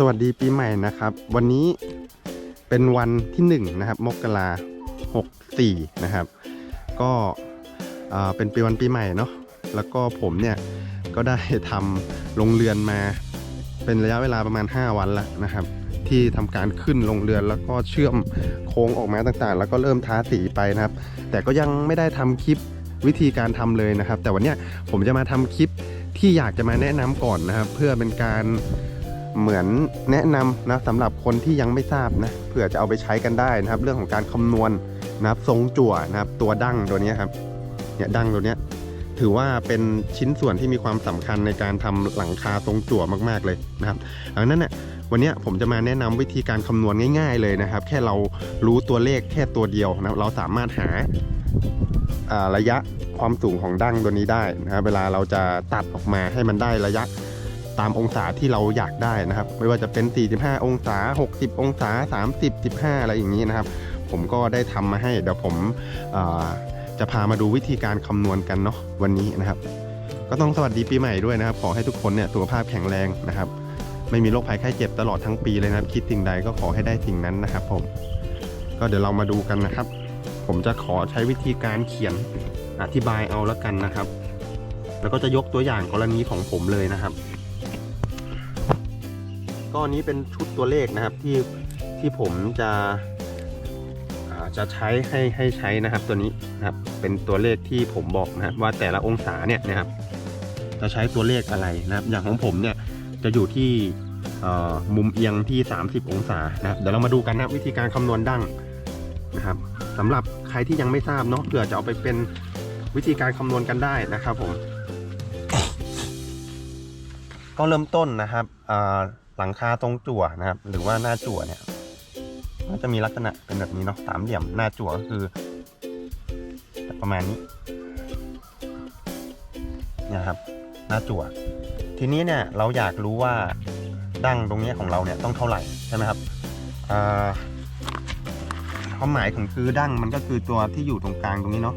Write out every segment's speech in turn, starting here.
สวัสดีปีใหม่นะครับ วันนี้เป็นวันที่หนึ่งนะครับมกราหกสี่นะครับ ก็เอ่อเป็นปีวันปีใหม่เนาะแล้วก็ผมเนี่ยก็ได้ทำลงเรือนมา เป็นระยะเวลาประมาณ 5 วันแล้วนะครับ ที่ทำการขึ้นลงเรือนแล้วก็เชื่อมโค้งออกมาต่างๆ แล้วก็เริ่มทาสีไปนะครับ แต่ก็ยังไม่ได้ทำคลิปวิธีการทำเลยนะครับ แต่วันนี้ผมจะมาทำคลิปที่อยากจะมาแนะนำก่อนนะครับ เพื่อเป็นการ เหมือนแนะนำนะสำหรับคนที่ยังไม่ทราบนะเผื่อจะเอาไปใช้กันได้นะครับ เรื่องของการคำนวณนะครับทรงจั่วนะครับ ตัวดั้งตัวนี้ครับเนี่ยดั้งตัวนี้ถือว่าเป็นชิ้นส่วนที่มีความสำคัญในการทำหลังคาทรงจั่วมาก ๆ เลยนะครับดังนั้นเนี่ยวันนี้ผมจะมาแนะนำวิธีการคำนวณง่าย ๆ เลยนะครับ แค่เรารู้ตัวเลขแค่ตัวเดียวนะรเราสามารถหาอ่าระยะความสูงของดั้งตัวนี้ได้นะครับเวลาเราจะตัดออกมาให้มันได้ระยะ ตามองศาที่เราอยากได้นะครับ ไม่ว่าจะเป็น 45 องศา 60 องศา 30 15 อะไรอย่างนี้นะครับ ผมก็ได้ทำมาให้ เดี๋ยวผมจะพามาดูวิธีการคำนวณกันเนาะวันนี้นะครับ ก็ต้องสวัสดีปีใหม่ด้วยนะครับ ขอให้ทุกคนเนี่ยสุขภาพแข็งแรงนะครับ ไม่มีโรคภัยไข้เจ็บตลอดทั้งปีเลยนะครับคิดสิ่งใดก็ขอให้ได้สิ่งนั้นนะครับ ผม ก็เดี๋ยวเรามาดูกันนะครับ ผมจะขอใช้วิธีการเขียนอธิบายเอาแล้วกันนะครับ แล้วก็จะยกตัวอย่างกรณีของผมเลยนะครับ ก็อนนี้เป็นชุดตัวเลขนะครับที่ที่ผมจะจะใช้ให้ให้ใช้นะครับตัวนี้นะครับเป็นตัวเลขที่ผมบอกนะครับว่าแต่ละองศาเนี่ยนะครับ จะใช้ตัวเลขอะไรนะครับ อย่างของผมเนี่ยจะอยู่ที่มุมเอียงที่ 30 องศานะครับเดี๋ยวเรามาดูกันนะวิธีการคำนวณดั้งนะครับสำหรับใครที่ยังไม่ทราบเนาะเผื่อจะเอาไปเป็นวิธีการคำนวณกันได้นะครับผมก็เริ่มต้นนะครับอ่า หลังคาตรงจั่วนะครับ หรือว่าหน้าจั่วเนี่ยก็จะมีลักษณะเป็นแบบนี้เนาะสามเหลี่ยมหน้าจั่วก็คือประมาณนี้นะครับ หน้าจั่วทีนี้เนี่ยเราอยากรู้ว่าดั้งตรงนี้ของเราเนี่ยต้องเท่าไหร่ใช่ไหมครับความหมายของคือดั้งมันก็คือตัวที่อยู่ตรงกลางตรงนี้เนาะ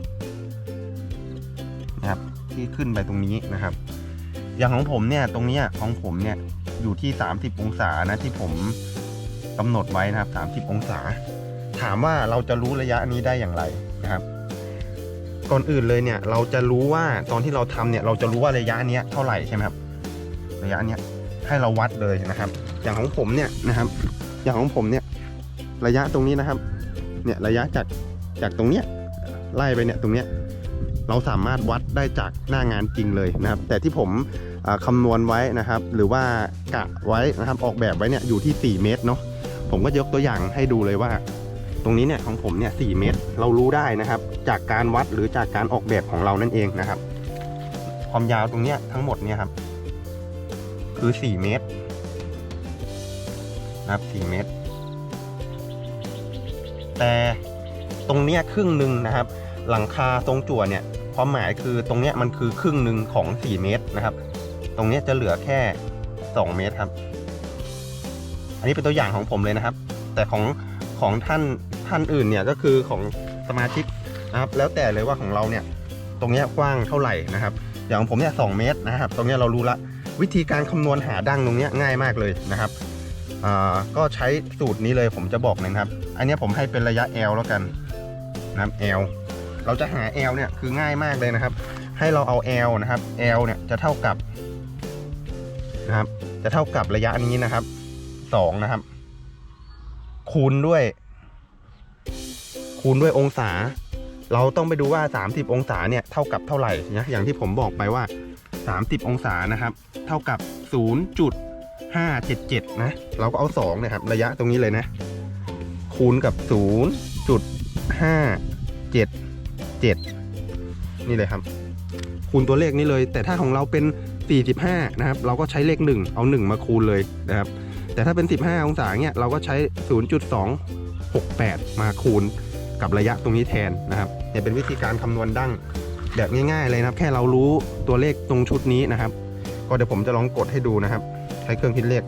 นะครับ ที่ขึ้นไปตรงนี้นะครับ อย่างของผมเนี่ยตรงนี้ของผมเนี่ย อยู่ที่ 30 องศานะที่ผมกำหนดไว้นะครับ30 องศา ถามว่าเราจะรู้ระยะนี้ได้อย่างไรนะครับ ก่อนอื่นเลยเนี่ยเราจะรู้ว่าตอนที่เราทำเนี่ยเราจะรู้ว่าระยะเนี้ยเท่าไหร่ใช่ไหมครับ ระยะเนี้ยให้เราวัดเลยนะครับ อย่างของผมเนี่ยนะครับ อย่างของผมเนี่ยระยะตรงนี้นะครับ เนี่ยระยะจากจากตรงเนี้ยไล่ไปเนี่ยตรงเนี้ยเราสามารถวัดได้จากหน้างานจริงเลยนะครับ แต่ที่ผม คำนวณไว้นะครับ หรือว่ากะไว้นะครับออกแบบไว้เนี่ยอยู่ที่ 4 เมตรเนาะผมก็ยกตัวอย่างให้ดูเลยว่า ตรงนี้เนี่ยของผมเนี่ย4เมตร เรารู้ได้นะครับ จากการวัดหรือจากการออกแบบของเรานั่นเองนะครับ ความยาวตรงเนี้ยทั้งหมดเนี่ยครับ คือ 4 เมตรนะครับ 4 เมตร แต่ตรงเนี้ยครึ่งหนึ่งนะครับ หลังคาตรงจั่วเนี่ยความหมายคือตรงเนี้ยมันคือครึ่งหนึ่งของ 4 เมตรนะครับ ตรงนี้จะเหลือแค่ 2 เมตรครับ อันนี้เป็นตัวอย่างของผมเลยนะครับ แต่ของของท่านท่านอื่นเนี่ยก็คือของสมาชิกนะครับ แล้วแต่เลยว่าของเราเนี่ยตรงนี้กว้างเท่าไหร่นะครับ อย่างของผมเนี่ยสเมตรนะครับ ตรงนี้เรารู้ละวิธีการคำนวณหาดั้งตรงนี้ง่ายมากเลยนะครับอ่าก็ใช้สูตรนี้เลยผมจะบอกนะครับ อันนี้ผมให้เป็นระยะ L แล้วกันนะครับ L เราจะหา L เนี่ยคือง่ายมากเลยนะครับ ให้เราเอา L นะครับ L เนี่ยจะเท่ากับ นะครับ จะเท่ากับระยะนี้นะครับ2นะครับ คูณด้วย คูณด้วยองศา เราต้องไปดูว่า 30 องศาเนี่ยเท่ากับเท่าไหร่นะอย่างที่ผมบอกไปว่า 30 องศานะครับ เท่ากับ 0.577 นะ เราก็เอา2นะครับ ระยะตรงนี้เลยนะ คูณกับ 0.577 นี่เลยครับ คูณตัวเลขนี้เลย แต่ถ้าของเราเป็น 45 นะครับ เราก็ใช้เลข 1 เอา 1 มาคูณเลยนะครับ แต่ถ้าเป็น 15 องศาเนี่ยเราก็ใช้ 0.268 มาคูณกับระยะตรงนี้แทนนะครับเนี่ยเป็นวิธีการคำนวณดั้งแบบง่ายๆเลยนะครับ แค่เรารู้ตัวเลขตรงชุดนี้นะครับ ก็เดี๋ยวผมจะลองกดให้ดูนะครับ ใช้เครื่องคิดเลข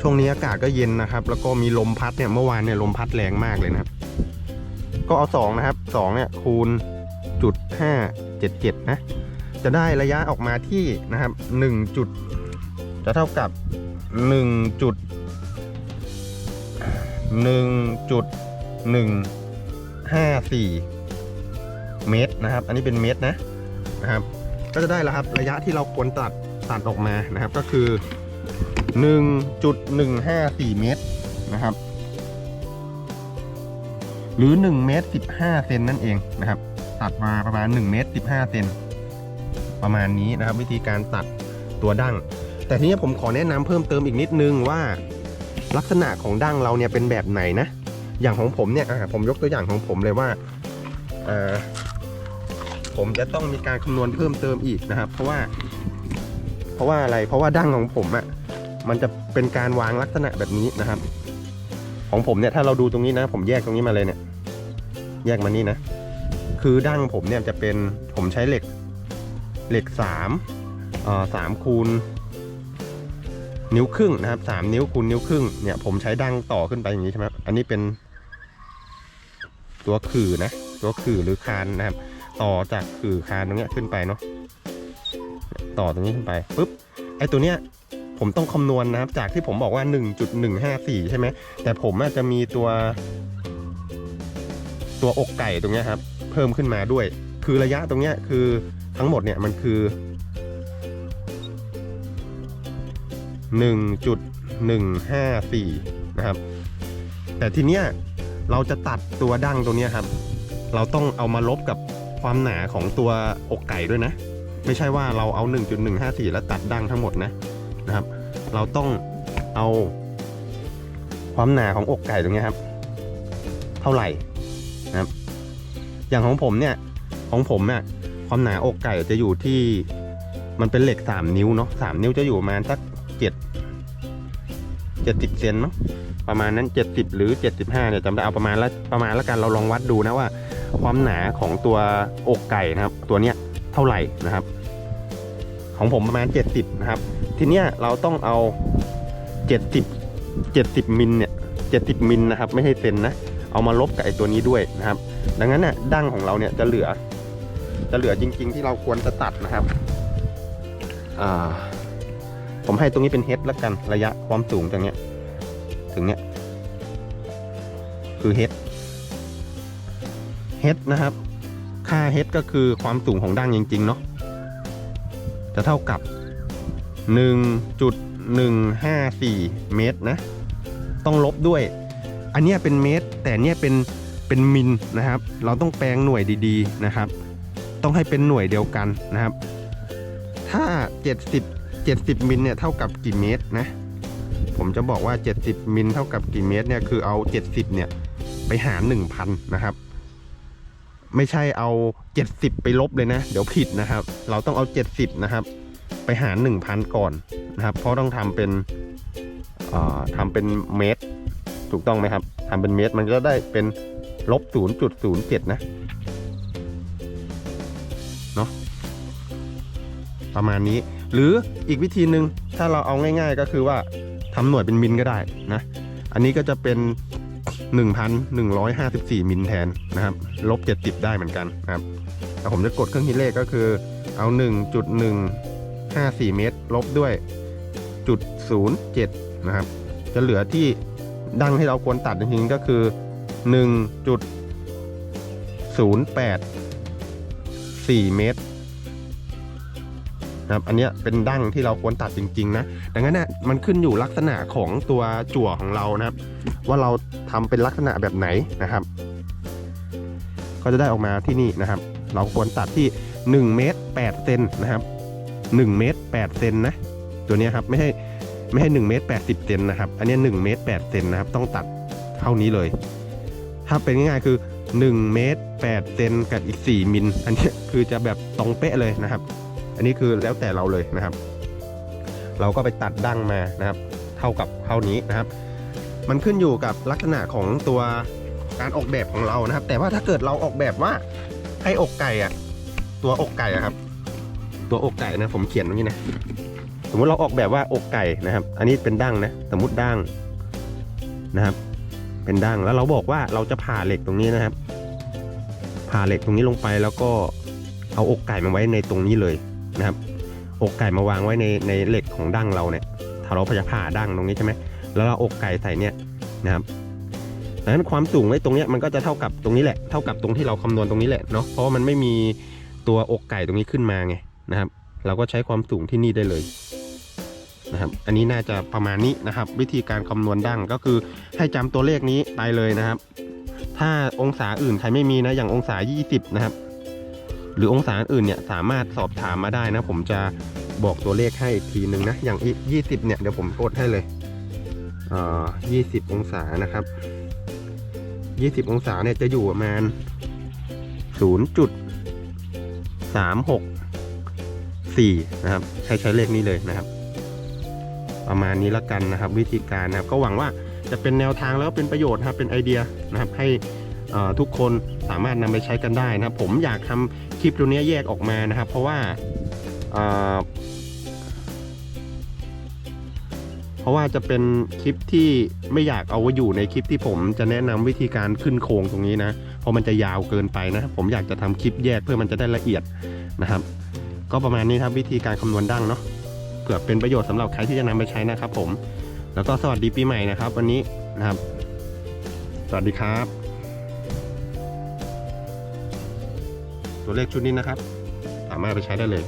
ช่วงนี้อากาศก็เย็นนะครับ แล้วก็มีลมพัดเนี่ยเมื่อวานเนี่ยลมพัดแรงมากเลยนะครับ ก็เอา2นะครับ2เนี่ยคูณจุด 577 นะ จะได้ระยะออกมาที่นะครับ1จุดจะเท่ากับหนึ่งจุดหนึ่งจุดหนึ่งห้าสี่เมตรนะครับ อันนี้เป็นเมตรนะนะครับ ก็จะได้แล้วครับระยะที่เราควรตัดตัดออกมานะครับก็คือ 1.154 เมตรนะครับ หรือ 1 เมตร 15 เซนนั่นเองนะครับ ตัดมาประมาณ1เมตร15เซนประมาณนี้นะครับ วิธีการตัดตัวดั้ง แต่ทีนี้ผมขอแนะนำเพิ่มเติมอีกนิดนึงว่า ลักษณะของดั้งเราเนี่ยเป็นแบบไหนนะ อย่างของผมเนี่ยผมยกตัวอย่างของผมเลยว่าผมจะต้องมีการคำนวณเพิ่มเติมอีกนะครับ เพราะว่า เพราะว่าอะไรเพราะว่าดั้งของผมอะ่ะมันจะเป็นการวางลักษณะแบบนี้นะครับ ของผมเนี่ยถ้าเราดูตรงนี้นะ ผมแยกตรงนี้มาเลยเนี่ย แยกมานี่นะ คือดั้งผมเนี่ยจะเป็นผมใช้เหล็กเหล็กสามอ่อสามคูณนิ้วครึ่งนะครับสามนิ้วคูณนิ้วครึ่งเนี่ยผมใช้ดั้งต่อขึ้นไปอย่างนี้ใช่ไหมอันนี้เป็น ตัวขื่อนะ ตัวขื่อหรือคานนะครับ ต่อจากขื่อคานตรงเนี้ยขึ้นไปเนาะต่อตรงนี้ขึ้นไปปุ๊บไอตัวเนี้ยผมต้องคำนวณนะครับ จากที่ผมบอกว่า 1.154 ใช่ไหมแต่ผมอาจจะมีตัว ตัวอกไก่ตรงเนี้ยครับ เพิ่มขึ้นมาด้วย คือระยะตรงเนี้ยคือทั้งหมดเนี่ยมันคือ 1.154 นะครับ แต่ทีเนี้ยเราจะตัดตัวดั้งตัวเนี้ยครับ เราต้องเอามาลบกับความหนาของตัวอกไก่ด้วยนะ ไม่ใช่ว่าเราเอา 1.154 แล้วตัดดั้งทั้งหมดนะนะครับ เราต้องเอาความหนาของอกไก่ตรงเนี้ยครับ เท่าไหร่นะครับ อย่างของผมเนี่ยของผมเนี่ยความหนาอกไก่จะอยู่ที่มันเป็นเหล็ก3นิ้วเนาะ3นิ้วจะอยู่ประมาณสัก7 70เซนมั้งประมาณนั้น70หรือ75เนี่ยจำได้เอาประมาณละประมาณละกันเราลองวัดดูนะว่า ความหนาของตัวอกไก่นะครับ ตัวเนี้ยเท่าไหร่นะครับ ของผมประมาณ70นะครับ ทีเนี้ยเราต้องเอา70 70มิลเนี่ย70มิลนะครับ ไม่ใช่เซนนะเอามาลบกับไอ้ตัวนี้ด้วยนะครับ ดังนั้นน่ะดั้งของเราเนี่ยจะเหลือ จะเหลือจริง ๆ ที่เราควรจะตัดนะครับอ่าผมให้ตรงนี้เป็นเฮดแล้วกันระยะความสูงจากเนี้ยถึงเนี้ยคือเฮดเฮดนะครับ ค่าเฮดก็คือความสูงของดั้งจริง ๆ เนาะจะเท่ากับ 1.154 เมตรนะ ต้องลบด้วย อันเนี้ยเป็นเมตร แต่เนี้ยเป็น เป็นมิลนะครับ เราต้องแปลงหน่วยดีๆนะครับ ต้องให้เป็นหน่วยเดียวกันนะครับ ถ้า 70 70มิลเนี่ยเท่ากับกี่เมตรนะ ผมจะบอกว่า 70มิลเท่ากับกี่เมตรเนี่ยคือเอา 70เนี่ยไปหาร1,000นะครับ ไม่ใช่เอา 70 ไปลบเลยนะ เดี๋ยวผิดนะครับ เราต้องเอา 70นะครับ ไปหาร 1,000 ก่อนนะครับ เพราะต้องทำเป็นทำเป็นเมตร ถูกต้องไหมครับทำเป็นเมตรมันก็ได้เป็น ลบ0.07นะเนาะประมาณนี้ หรืออีกวิธีหนึ่งถ้าเราเอาง่าย ๆ ก็คือว่าทำหน่วยเป็นมิลก็ได้นะ อันนี้ก็จะเป็น 1,154 มิลแทนนะครับ ลบ 70 ได้เหมือนกันนะครับแต่ผมจะกดเครื่องคิดเลขก็คือเอา 1.154 เมตร ลบด้วยจุด07 นะครับ จะเหลือที่ดังที่เราควรตัดจริงๆก็คือ 1.084 เมตรนะครับอันนี้เป็นดั้งที่เราควรตัดจริง ๆ นะ ดังนั้นนะมันขึ้นอยู่ลักษณะของตัวจั่วของเรานะครับ ว่าเราทำเป็นลักษณะแบบไหนนะครับ ก็จะได้ออกมาที่นี่นะครับ เราควรตัดที่ 1 เมตร8เซนนะครับ 1 เมตร8เซนนะ ตัวนี้ครับไม่ใช่ไม่ให้1เมตร80เซนนะครับ อันนี้1เมตร8เซนนะครับ ต้องตัดเท่านี้เลย ถ้าเป็นง่ายๆคือ1เมตร8เซนกับอีก 4 มิล อันนี้คือจะแบบตรงเป๊ะเลยนะครับ อันนี้คือแล้วแต่เราเลยนะครับ เราก็ไปตัดดั้งมานะครับ เท่ากับเท่านี้นะครับ มันขึ้นอยู่กับลักษณะของตัวการออกแบบของเรานะครับ แต่ว่าถ้าเกิดเราออกแบบว่าให้อกไก่อะตัวอกไก่อะครับ ตัวอกไก่นะผมเขียนตรงนี้นะสมมติเราออกแบบว่าอกไก่นะครับ อันนี้เป็นดั้งนะ สมมติดั้งนะครับ เป็นดั้งแล้วเราบอกว่าเราจะผ่าเหล็กตรงนี้นะครับ ผ่าเหล็กตรงนี้ลงไปแล้วก็เอาอกไก่มาไว้ในตรงนี้เลยนะครับ อกไก่มาวางไว้ในในเหล็กของดั้งเราเนี่ย ถ้าเราพยาผ่าดั้งตรงนี้ใช่ไหมแล้วเราอกไก่ใส่เนี่ยนะครับดังนั้นความสูงไว้ตรงนี้มันก็จะเท่ากับตรงนี้แหละเท่ากับตรงที่เราคำนวณตรงนี้แหละเนาะเพราะว่ามันไม่มีตัวอกไก่ตรงนี้ขึ้นมาไงนะครับ เราก็ใช้ความสูงที่นี่ได้เลย นะครับ อันนี้น่าจะประมาณนี้นะครับ วิธีการคำนวณดั้งก็คือให้จำตัวเลขนี้ไปเลยนะครับ ถ้าองศาอื่นใครไม่มีนะอย่างองศา 20 นะครับ หรือองศาอื่นเนี่ยสามารถสอบถามมาได้นะ ผมจะบอกตัวเลขให้อีกทีหนึ่งนะ อย่างอี20 เนี่ยเดี๋ยวผมกดให้เลยอ่า20 องศานะครับ 20 องศาเนี่ยจะอยู่ประมาณ 0.36 4 นะครับ ใช้ใช้เลขนี้เลยนะครับ ประมาณนี้ละกันนะครับ วิธีการนะครับ ก็หวังว่าจะเป็นแนวทางแล้วก็เป็นประโยชน์นะครับเป็นไอเดียนะครับให้ทุกคนสามารถนำไปใช้กันได้นะครับ ผมอยากทำคลิปตัวนี้แยกออกมานะครับ เพราะว่าเอ่อเพราะว่าจะเป็นคลิปที่ไม่อยากเอาไว้อยู่ในคลิปที่ผมจะแนะนำวิธีการขึ้นโครงตรงนี้นะเพราะมันจะยาวเกินไปนะ ผมอยากจะทำคลิปแยกเพื่อมันจะได้ละเอียดนะครับ ก็ประมาณนี้ครับวิธีการคำนวณดั้งเนาะ เผื่อเป็นประโยชน์สำหรับใครที่จะนำไปใช้นะครับ ผม แล้วก็สวัสดีปีใหม่นะครับ วันนี้นะครับ สวัสดีครับ ตัวเลขชุดนี้นะครับ สามารถไปใช้ได้เลย